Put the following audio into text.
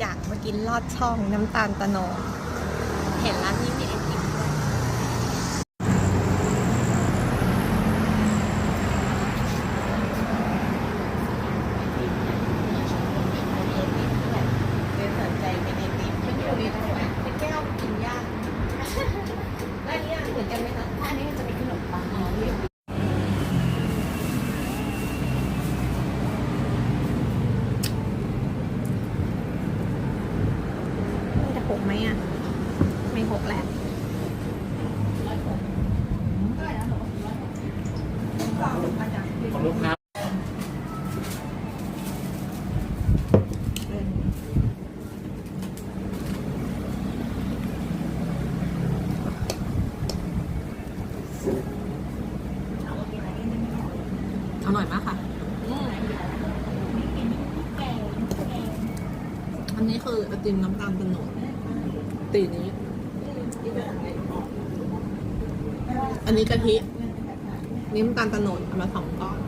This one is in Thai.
อยากมากินลอดช่องน้ำตาลตะโนเห็นร้านนี้มีไอติมด้วยเป็นสนใจเป็นไอติมมันยู่ในตรงไหนเป็นแก้วกินยากแล้วอันนี้เหมือนกันไหมคะอันนี้จะ ไหมอะ ไม่หกแหละของลูกค้าอร่อยมากค่ะอืมอันนี้คือไอติมน้ำตาลตะโนด ตีนี้ อันนี้กะทิ นี่น้ำตาลตะโนดเอามาสองก้อน